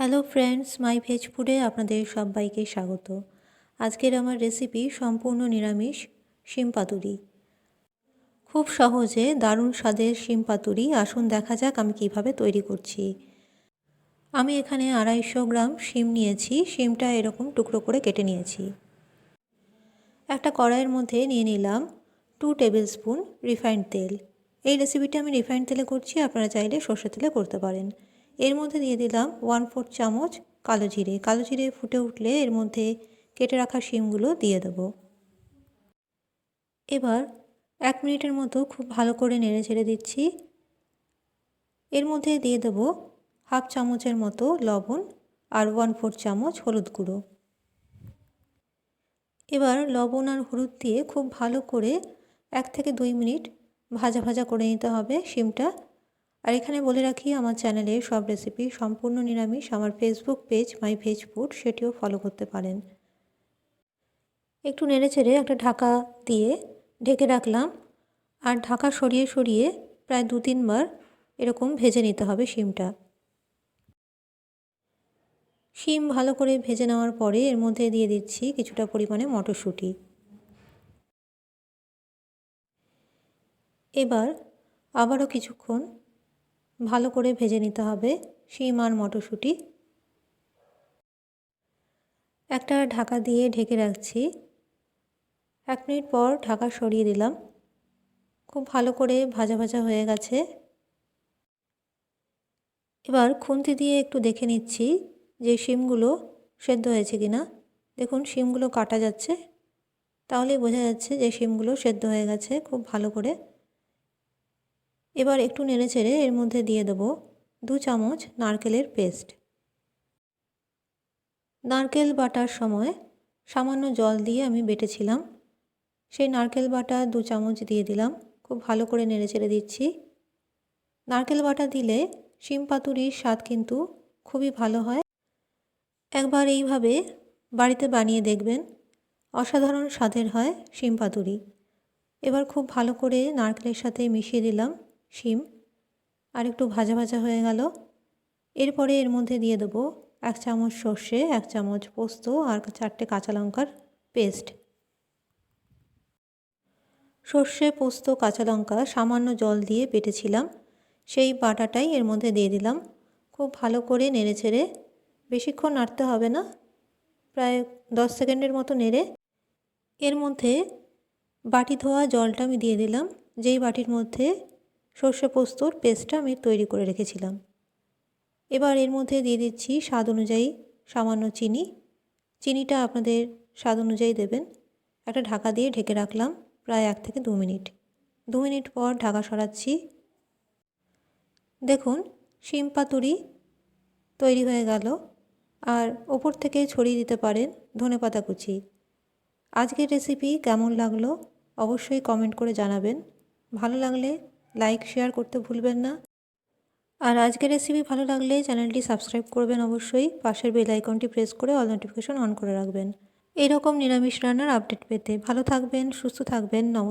Hello friends মাই veg ফুডে আপনাদের সবাইকে স্বাগত। আজকের আমার রেসিপি সম্পূর্ণ নিরামিষ শিম পাতুরি। খুব সহজে দারুণ স্বাদের শিম পাতুরি। আসুন দেখা যাক আমি কীভাবে তৈরি করছি। আমি এখানে আড়াইশো গ্রাম শিম নিয়েছি। শিমটা এরকম টুকরো করে কেটে নিয়েছি। একটা কড়াইয়ের মধ্যে নিয়ে নিলাম টু টেবিল স্পুন রিফাইন্ড তেল। এই রেসিপিটা আমি রিফাইন্ড তেলে করছি। আপনারা চাইলে সর্ষে তেলে করতে পারেন। এর মধ্যে দিয়ে দিলাম ওয়ান ফোর চামচ কালো জিরে। কালো জিরে ফুটে উঠলে এর মধ্যে কেটে রাখা শিমগুলো দিয়ে দেব। এবার এক মিনিটের মতো খুব ভালো করে নেড়ে ছেড়ে দিচ্ছি। এর মধ্যে দিয়ে দেব হাফ চামচের মতো লবণ আর ওয়ান ফোর চামচ হলুদ গুঁড়ো। এবার লবণ আর হলুদ দিয়ে খুব ভালো করে এক থেকে দুই মিনিট ভাজা ভাজা করে নিতে হবে শিমটা। আর এখানে বলে রাখি, আমার চ্যানেলে সব রেসিপি সম্পূর্ণ নিরামিষ। আমার Facebook page my veg food সেটিও ফলো করতে পারেন। একটু নেড়ে চেড়ে একটা ঢাকা দিয়ে ঢেকে রাখলাম। আর ঢাকা সরিয়ে সরিয়ে প্রায় দু তিনবার এরকম ভেজে নিতে হবে শিমটা। শিম ভালো করে ভেজে নেওয়ার পরে এর মধ্যে দিয়ে দিচ্ছি কিছুটা পরিমাণে মটরশুঁটি। এবার আবারও কিছুক্ষণ ভালো করে ভেজে নিতে হবে শিম আর মটরশুঁটি। একটা ঢাকা দিয়ে ঢেকে রাখছি। এক মিনিট পর ঢাকা সরিয়ে দিলাম। খুব ভালো করে ভাজা ভাজা হয়ে গেছে। এবার খুন্তি দিয়ে একটু দেখে নিচ্ছি যে শিমগুলো সেদ্ধ হয়েছে কি না দেখুন, শিমগুলো কাটা যাচ্ছে। তাহলেই বোঝা যাচ্ছে যে শিমগুলো সেদ্ধ হয়ে গেছে খুব ভালো করে। এবার একটু নেড়ে চেড়ে এর মধ্যে দিয়ে দেবো দু চামচ নারকেলের পেস্ট। নারকেল বাটার সময় সামান্য জল দিয়ে আমি বেটেছিলাম। সেই নারকেল বাটা দু চামচ দিয়ে দিলাম। খুব ভালো করে নেড়ে চেড়ে দিচ্ছি। নারকেল বাটা দিলে শিম পাতুরির স্বাদ কিন্তু খুবই ভালো হয়। একবার এইভাবে বাড়িতে বানিয়ে দেখবেন, অসাধারণ স্বাদের হয় শিম পাতুরি। এবার খুব ভালো করে নারকেলের সাথে মিশিয়ে দিলাম। শিম, আর একটু ভাজা ভাজা হয়ে গেল। এরপরে এর মধ্যে দিয়ে দেবো এক চামচ সর্ষে, এক চামচ পোস্ত, আর চারটে কাঁচা লঙ্কার পেস্ট। সর্ষে, পোস্ত, কাঁচা লঙ্কা সামান্য জল দিয়ে বেটেছিলাম। সেই বাটাটাই এর মধ্যে দিয়ে দিলাম। খুব ভালো করে নেড়ে ছেড়ে বেশিক্ষণ নাড়তে হবে না, প্রায় দশ সেকেন্ডের মতো নেড়ে। এর মধ্যে বাটি ধোয়া জলটা আমি দিয়ে দিলাম। যেই বাটির মধ্যে সর্ষে পোস্তর পেস্টটা আমি তৈরি করে রেখেছিলাম। এবার এর মধ্যে দিয়ে দিচ্ছি স্বাদ অনুযায়ী সামান্য চিনি। চিনিটা আপনাদের স্বাদ অনুযায়ী দেবেন। একটা ঢাকা দিয়ে ঢেকে রাখলাম প্রায় এক থেকে দু মিনিট। দু মিনিট পর ঢাকা সরাচ্ছি। দেখুন, শিম পাতুরি তৈরি হয়ে গেল। আর ওপর থেকে ছড়িয়ে দিতে পারেন ধনে পাতা কুচি। আজকের রেসিপি কেমন লাগল অবশ্যই কমেন্ট করে জানাবেন। ভালো লাগলে লাইক শেয়ার করতে ভুলবেন না। আর আজকের রেসিপি ভালো লাগলে চ্যানেলটি সাবস্ক্রাইব করবেন অবশ্যই। পাশের বেল আইকনটি প্রেস করে অল নোটিফিকেশন অন করে রাখবেন। এরকম নিরামিষ রান্নার আপডেট পেতে ভালো থাকবেন, সুস্থ থাকবেন, নমস্কার।